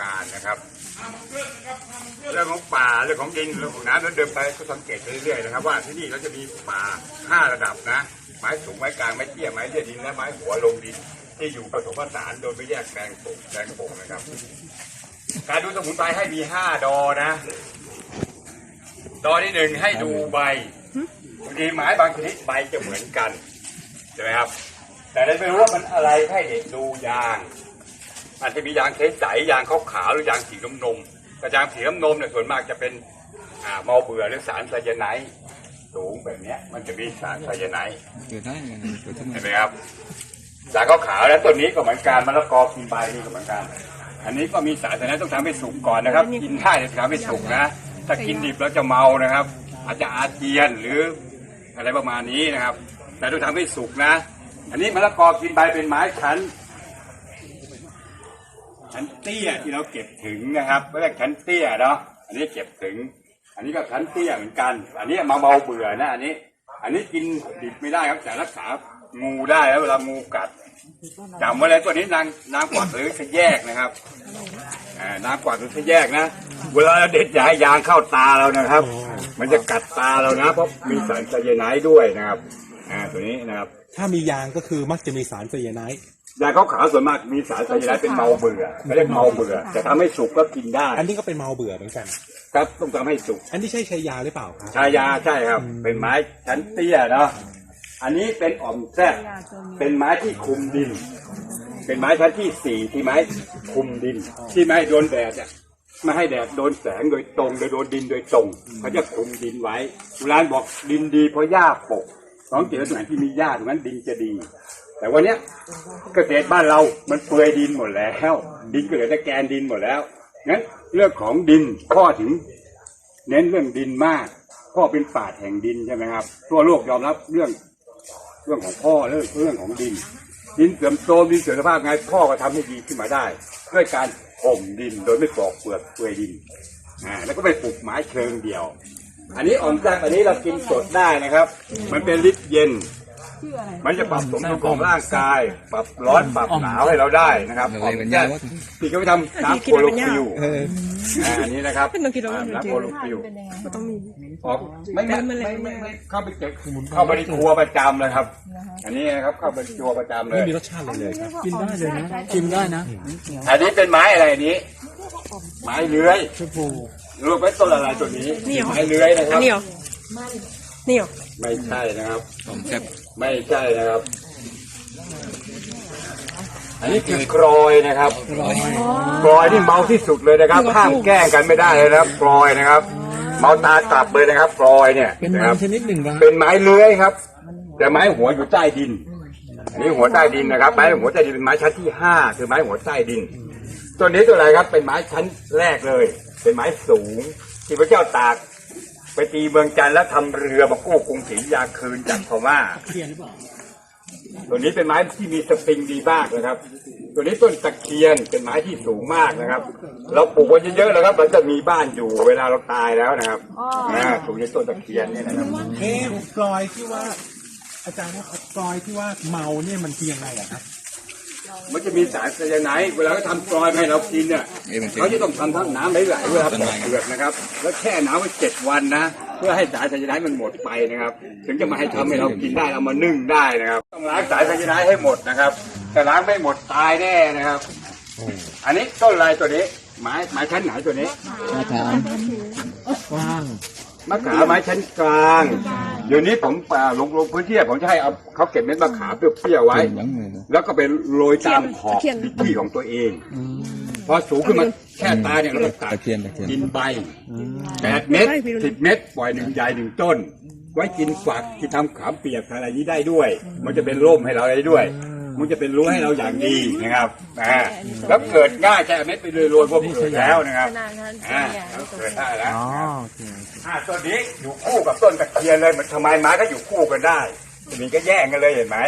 การนะครับเรื่องของป่าเรื่องของดินเรื่องของน้ำเราเดินไปก็สังเกตไปเรื่อยๆนะครับ ว่าที่นี่เราจะมีป่าห้าระดับนะ ไม้สูงไม้กลางไม้เตี้ยไม้เลี่ยดินและไม้หัวลงดิน ที่อยู่ผสมผสานโดยไม่แยกแปลงปลูกแปลงปลูกนะครับ การดูสมุนไพรให้มีห้าดอนะดอที่หนึ่งให้ดูใบบางทีไม้บางชนิดใบจะเหมือนกันใช่ไหมครับ แต่เราไม่รู้ว่ามันอะไรให้เด็กดูยาง อาจจะมียางเคสใสยางขาวขาวๆหรือยางสีน้ำนมแต่ยางสีน้ำนมเนี่ยส่วนมากจะเป็นอ่าเมาเบื่อหรือสารไซยาไนด์สูงแบบเนี้ย มันจะมีสารไซยาไนด์เกิดได้ไงเกิดขึ้นมาเห็นไหมครับสารขาวขาวๆแล้วต้นนี้ก็เหมือนกันมะละกอกินใบนี่ก็เหมือนกันอันนี้ก็มีสารแต่นั้นต้องทำให้สุกก่อนนะครับ กินได้แต่ทำให้สุกนะถ้ากินดิบแล้วจะเมานะครับ อาจจะอาเจียนหรืออะไรประมาณนี้นะครับ แต่ต้องทำให้สุกนะ อันนี้มะละกอกินใบเป็นไม้ชั้น ชั้นเตี้ยที่เราเก็บถึงนะครับเรียกชั้นเตี้ยเนาะอันนี้เก็บถึง อันนี้ก็ชั้นเตี้ยเหมือนกัน อันนี้มาเมาเบื่อนะอันนี้ อันนี้กินดิบไม่ได้ครับแต่รักษางูได้แล้วเวลางูกัดจำไว้เลยตัวนี้นางนางกวักหรือทะแยกนะครับนางกวักหรือทะแยกนะ เวลาเด็ดยายยางเข้าตาเรานะครับ มันจะกัดตาเรานะเพราะมีสารไซยาไนด์ด้วยนะครับ อ่าตัวนี้นะครับ ถ้ามียางก็คือมักจะมีสารไซยาไนด์ ยาขาวๆส่วนมากมีสารไซยาไนด์เป็นเมาเบื่อเขาเรียกเมาเบื่อจะทำให้สุกก็กินได้ อันนี้ก็เป็นเมาเบื่อเหมือนกัน ครับต้องทำให้สุก อันนี้ใช่ชัยยาหรือเปล่าครับ ชายาใช่ครับ เป็นไม้ชั้นเตี้ยเนาะอันนี้เป็นอ่อมแซบเป็นไม้ที่คุมดิน เป็นไม้ชั้นที่สี่ที่ไม้คุมดิน ที่ไม่ให้โดนแดดเนี่ยไม่ให้แดดโดนแสงโดยตรงโดยโดนดินโดยตรงเขาจะคุมดินไว้โบราณบอกดินดีเพราะหญ้าปกต้องเจอตรงไหนที่มีหญ้าตรงนั้นดินจะดี แต่วันเนี้ยเกษตรบ้านเรามันเปื่อยดินหมดแล้ว ดินก็เหลือแต่แกนดินหมดแล้วงั้นเรื่องของดินข้อถึง เน้นเรื่องดินมาก พ่อเป็นปราแห่งดินใช่ไหมครับ ทั่วโลกยอมรับเรื่อง เรื่องของพ่อเรื่องเรื่องของดิน ดินเสื่อมโทรมดินเสื่อมสภาพไงพ่อก็ทำให้ดีขึ้นมาได้ ด้วยการห่มดินโดยไม่ปอกเปลือกเปลือยดินอ่าแล้วก็ไปปลูกไม้เชิงเดียว อันนี้อ่อนแซ่บอันนี้เรากินสดได้นะครับ มันเป็นฤทธิ์เย็น มันจะปรับสมดุลของร่างกาย ปรับร้อนปรับหนาวให้เราได้นะครับอะไรอ่อนเป็นแซ่ยาบวะพี่ก็ไปทำน้ำโคโลฟิลเอออ่าอันนี้นะครับเป็นต้องคิดว่ามันน้ำจริงโคโลฟิลมันต้องมีออกไม่ไม่ไม่ไม่ไม่ไม่เข้าไปเก็บเข้าไปในครัวประจำเลยครับ อันนี้นะครับเข้าไปในครัวประจำเลไม่ยมีรสชาติเลยเลยครับกินได้เลยนะกินได้นะ อันนี้เป็นไม้อะไรอันนี้ ไม้เลื้อยชมพูรู้ไหมต้นอะไรตัวนี้นี่เหรอไม้เลื้อยนะคอัรันบนี้เหรอนี่เหรอไม่ใช่นะครับของแซ่บ ไม่ใช่นะครับ อันนี้คือกรอยนะครับร้อยกรอยนี่เมาที่สุดเลยนะครับห้ามแกล้งกันไม่ได้เลยนะครับกรอยนะครับ เมาตากลับเลยนะครับกรอยเนี่ยเป็นนะไม้ครับ ชนิดหนึ่งครับเป็นไม้เลื้อยครับ แต่ไม้หัวอยู่ใต้ดินอันนี้หัวใต้ดินนะครับ ไม้หัวใต้ดินเป็นไม้ชั้นที่ห้าคือไม้หัวใต้ดินตัวนี้ตัวอะไรครับ เป็นไม้ชั้นแรกเลย เป็นไม้สูง ที่พระเจ้าตาก ไปตีเมืองจันทร์แล้วทำเรือมากู้กรุงศรีอยุธยาคืนจากพม่าตัวนี้เป็นไม้ที่มีสปริงดีมากนะครับ ตัวนี้ต้นตะเคียนเป็นไม้ที่สูงมากนะครับ เราปลูกไว้เยอะๆแล้วครับเราจะมีบ้านอยู่เวลาเราตายแล้วนะครับอ่าปลูกในต้นตะเคียนเนี่ยนะครับเอ๊ะกลอยที่ว่า อาจารย์ว่ากลอยที่ว่าเมาเนี่ยมันคือยังไงอะครับ มันจะมีสารไซยาไนด์เวลาเขาทำกรอยมาให้เรากินเนี่ยเอ้ยมันเป็นเขาจะต้องทำทั้งน้ำไหลๆเวลาปอกเปลือกนะครับ แล้วแช่น้ำไว้เจ็ดวันนะเพื่อให้สารไซยาไนด์มันหมดไปนะครับ ถึงจะมาให้ทำให้เรากินได้เอามานึ่งได้นะครับ ต้องล้างสารไซยาไนด์ให้หมดนะครับแต่ล้างไม่หมดตายแน่นะครับ อันนี้ต้นลายตัวนี้ไม้ไม้ชั้นไหนตัวนี้มาถามกว้างมะขามไม้ชั้นกลาง เดี๋ยวนี้ผมป่าลงลงพื้นที่ผมจะให้เอาเขาเก็บเม็ดมะขามเปรี้ยวๆไว้หลังมือแล้วก็ไปโรยตามขอบดิที่ของตัวเอง พอสูงขึ้นมาแค่ตาเนี่ยเราก็ตัดตะเคียนตะเคียน กินใบแปดเม็ดสิบเม็ดปล่อยหนึ่งใหญ่หนึ่งต้น ไว้กินฝักที่ทำขามเปียกอะไรนี้ได้ด้วย มันจะเป็นร่มให้เราได้ด้วย มันจะเป็นรั้วให้เราอย่างดีนะครับอ่าแล้วเกิดง่ายแค่เม็ดไปเลยโรยพวกเกิดแล้วนะครับอ่าแล้วเกิดได้แล้วอ่าต้นนี้อยู่คู่กับต้นตะเคียนเลยมันทำไมไม้ก็อยู่คู่กันได้ทีนี้ก็แย่งกันเลยเห็นไหม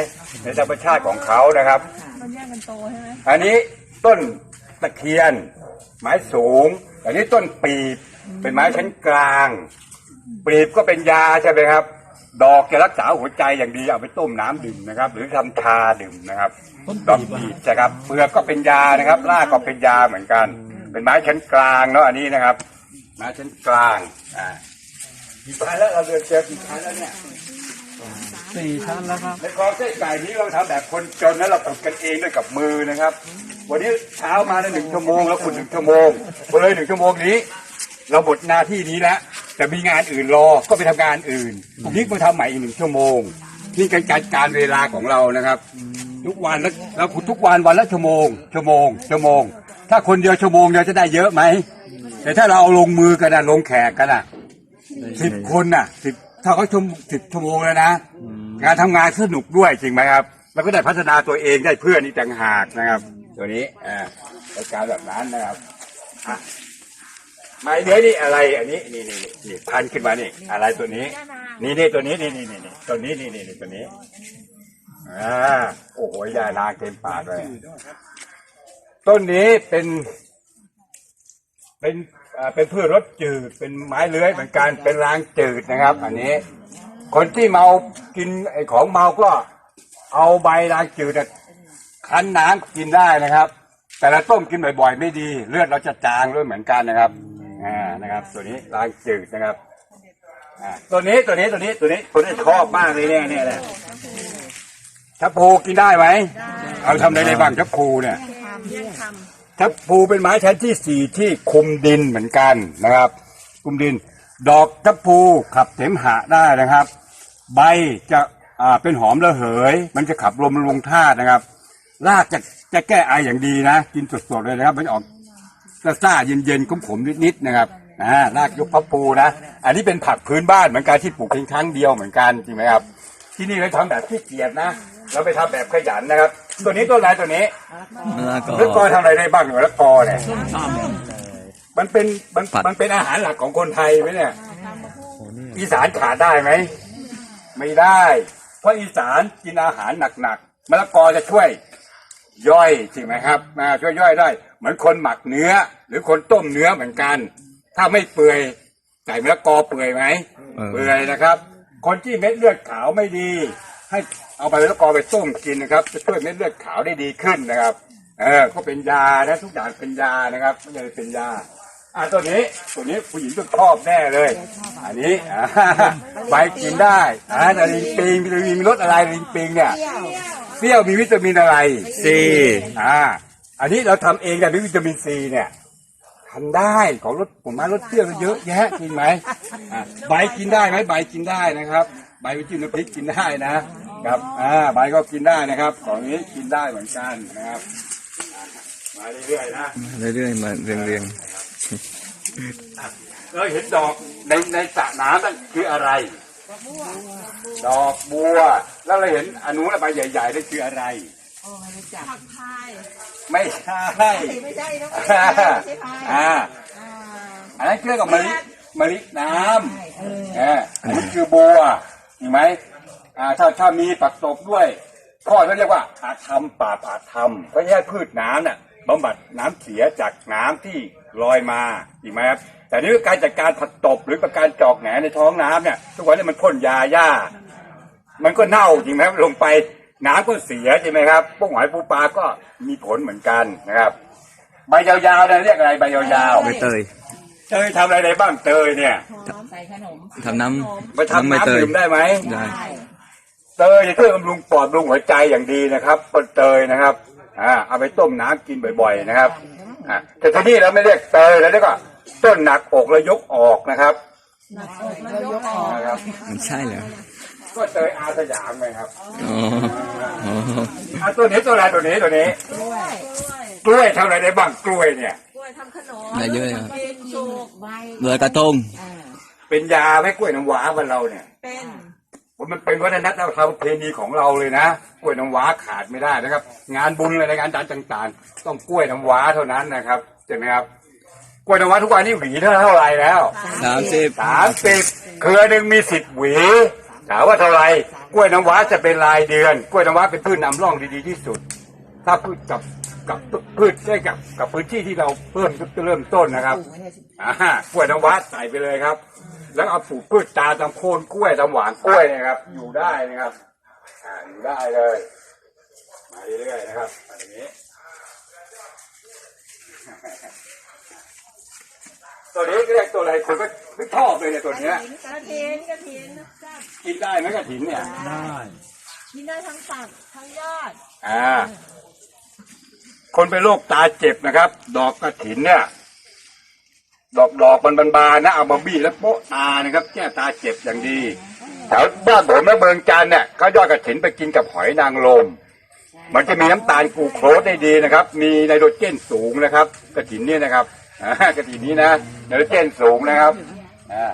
ในธรรมชาติของเขานะครับมันแยกกันโตใช่ไหมอันนี้ต้นตะเคียน ไม้สูง อันนี้ต้นปีบเป็นไม้ชั้นกลาง ปีบก็เป็นยาใช่ไหมครับ ดอกจะรักษาหัวใจอย่างดีเอาไปต้มน้ำดื่มนะครับ หรือทำชาดื่มนะครับดอกปีบใช่ครับเปลือกก็เป็นยานะครับรากก็เป็นยาเหมือนกัน เป็นไม้ชั้นกลางเนาะอันนี้นะครับไม้ชั้นกลางอ่ากี่ชั้นแล้วเราเดินเจอกี่ชั้นแล้วเนี่ยสี่ชั้นแล้วครับในคลองเส้นไก่นี้เราทำแบบคนจนนะเราตกกันเองด้วยกับมือนะครับ วันนี้เช้ามาได้หนึ่งชั่วโมงแล้วคุณหนึ่งชั่วโมงพอเลยหนึ่งชั่วโมงนี้ เราหมดหน้าที่นี้แล้ว แต่มีงานอื่นรอก็ไปทำงานอื่นพรุ่งนี้มาทำใหม่อีกหนึ่งชั่วโมงนี่การการการเวลาของเรานะครับ ทุกวันแล้วเราขุดทุกวันวันละชั่วโมง ชั่วโมง ชั่วโมง ถ้าคนเดียวชั่วโมงเดียวจะได้เยอะไหมแต่ถ้าเราเอาลงมือกันนะลงแขกกันนะสิบคนน่ะสิบถ้าเขาชั่วสิบชั่วโมงแล้วนะการทำงานสนุกด้วยจริงไหมครับแล้วก็ได้พัฒนาตัวเองได้เพื่อนอีกต่างหากนะครับ ตัวนี้อ่าเป็นการแบบนั้นนะครับอะ ไม้เนื้อนี่อะไรอันนี้นี่นี่นี่นี่พันขึ้นมานี่อะไรตัวนี้ นี่นี่ตัวนี้นี่นี่นี่นี่ตัวนี้นี่นี่นี่ตัวนี้อ่าโอ้โหยานาเต็มปากเลยต้นนี้เป็น เป็นอ่าเป็นพืชรสจืดเป็นไม้เลื้อยเหมือนกันเป็นรางจืดนะครับ อันนี้ คนที่เมากินไอ้ของเมาก็ เอาใบรางจืดอะคั้นน้ำกินได้นะครับ แต่ละต้มกินบ่อยๆ ไม่ดี เลือดเราจะจางด้วยเหมือนกันนะครับ อ่านะครับ ตัวนี้รางจืดนะครับอ่าตัวนี้ตัวนี้ตัวนี้ตัวนี้ตัวนี้ชอบมากเลยเนี่ยเนี่ยเนี่ยทับพลูกินได้ไหมเอาทำอะไรได้บ้างทับพลูเนี่ยเยี่ยงททับพลูเป็นไม้ชั้นที่สี่ที่คุมดินเหมือนกันนะครับ คุมดิน ดอกทับพลูขับเสมหะได้นะครับ ใบจะอ่าเป็นหอมระเหย มันจะขับลมลงธาตุนะครับรากจะจะแก้ไออย่างดีนะ กินสดๆเลยนะครับ มันจะออก ซ่าๆเย็นๆขมๆนิดๆนะครับอ่ารากยกพับพลูนะ อันนี้เป็นผักพื้นบ้านเหมือนกันที่ปลูกเพียงครั้งเดียวเหมือนกันจริงไหมครับ ที่นี่เราทำแบบขี้เกียจนะ เราไปทำแบบขยันนะครับ ตัวนี้ต้นอะไรตัวนี้แล้วก็มะละกอทำอะไรได้บ้างเนี่ยมะละกอเนี่ยมันเป็นมันมันเป็นอาหารหลักของคนไทยไหมเนี่ยอีสานขาดได้ไหมไม่ได้ เพราะอีสานกินอาหารหนักๆมะละกอจะช่วย ย่อยจริงไหมครับอ่าช่วยย่อยได้ เหมือนคนหมักเนื้อ หรือคนต้มเนื้อเหมือนกัน ถ้าไม่เปื่อยใส่มะละกอเปื่อยไหมเปื่อยนะครับ คนที่เม็ดเลือดขาวไม่ดี ให้เอาใบมะละกอไปต้มกินนะครับ จะช่วยเม็ดเลือดขาวได้ดีขึ้นนะครับ เออก็เป็นยานะทุกอย่างเป็นยานะครับไม่ใช่เป็นยาอ่าตัวนี้ตัวนี้ผู้หญิงต้องชอบแน่เลย อันนี้อ่าใบกินได้อ่าแต่ลิงปิงวิตามินมีรสอะไรลิงปิงเนี่ย เปรี้ยวมีวิตามินอะไรซีอ่า อันนี้เราทำเองแต่มีวิตามินซีเนี่ยทำได้ของรสผมมารสเปรี้ยวเยอะแยะจริงไหมอ่าใบกินได้ไหมใบกินได้นะครับ ใบวิจิ้มน้ำพริกกินได้นะครับอ่าใบก็กินได้นะครับ ของนี้กินได้เหมือนกันนะครับอ่ามาเรื่อยๆนะ เรื่อยๆมาเรียงเราเห็นดอกในในสระน้ำนั่นคืออะไร ดอกบัว แล้วเราเห็นอนุใบใหญ่ๆนั่นคืออะไรำผักพายไม่ใช่ไม่ใช่นะอ่าอันนั้นเกี่ยวกับมะลิมะลิน้ำเอออันนี้คือบัวเห็นไหมอ่าถ้าถ้ามีปักตบด้วยข้อเขาเรียกว่าอาธรรมป่าบอาธรรมเพราะฉะนั้นพืชน้ำน่ะบำบัดน้ำเสียจากน้ำที่ลอยมาจริงไหมครับ แต่นี่การจัดการผักตบหรือการจอกแหนในท้องน้ำเนี่ยทุกวันนี้มันพ่นยาหญ้า มันก็เน่าจริงไหมครับลงไปน้ำก็เสียใช่ไหมครับพวกหอยปูปลาก็มีผลเหมือนกันนะครับใบยาวๆเนี่ยเรียกอะไรใบยาวๆใบเตยๆเตยทำอะไรได้บ้างเตยเนี่ยทำน้ไปำทำน้ำใบเตน้ำยดื่มได้ไหมได้เตยจะช่วยบำรุงปอดบำรุงหัวใจอย่างดีนะครับต้นเตยนะครับอ่าเอาไปต้มน้ำกินบ่อย ๆ นะครับอ่าแต่ที่นี่เราไม่เรียกเตยแล้วก็ ต้นหนักอกแล้วยกออกนะครับนะครับ มันใช่เหรอก็เตยอาสยามไงครับอ๋ออ๋ออะตัวนี้ตัวอะไรตัวนี้ตัวนี้กล้วยทำอะไรได้บ้างกล้วยเนี่ย กล้วยทำขนมได้เยอะครับกินสุกเลยกระทงเป็นยาไหมกล้วยน้ำว้าบ้านเราเนี่ยเป็นมันเป็นวัฒนธรรมประเพณีของเราเลยนะกล้วยน้ำว้าขาดไม่ได้นะครับ งานบุญอะไรงานดันต่าง ๆ ต้องกล้วยน้ำว้าเท่านั้นนะครับใช่ไหมครับก ล้วยน้ำว้าทุกวันนี้หวีเท่าเท่าไหร่แล้วสามสิบสามสิบเครือหนึ่งมีสิบหวีถามว่าเท่าไหร่กล้วยน้ำว้าจะเป็นรายเดือน กล้วยน้ำว้าเป็นพืชนำร่องดีๆที่สุด ถ้าพืชกับกับพืชได้กับกับพื้นที่ที่เราเพิ่มเริ่มต้นนะครับอ่ากล้วยน้ำว้าใส่ไปเลยครับ แล้วเอาปลูกพืชตาตามโคนกล้วยตามหวานกล้วยเนะครับ อยู่ได้นะครับอ่าอยู่ได้เลย มาเรื่อยๆนะครับอันนี้ ตัวนี้เรียกตัวอะไรคนก็ไม่ชอบเลยเนี่ยตัวเนี้ยกระถินกระถินจ้ะกินได้ไหมกระถินเนี่ยได้กินได้ทั้งฝักทั้งยอดอ่าคนเป็นโรคตาเจ็บนะครับ ดอกกระถินเนี่ย ดอกดอกมันบานๆนะเอามาบี้แล้วโปะตานะครับแก้ตาเจ็บอย่างดีแถวบ้านผมแม่เมืองจันทร์เนี่ยเขายอดกระถินไปกินกับหอยนางรมมันจะมีน้ำตาลกลูโคสได้ดีนะครับ มีไนโตรเจนสูงนะครับ กระถินเนี่ยนะครับ อ่ากระถินนี้นะไนโตรเจนสูงนะครับอ่า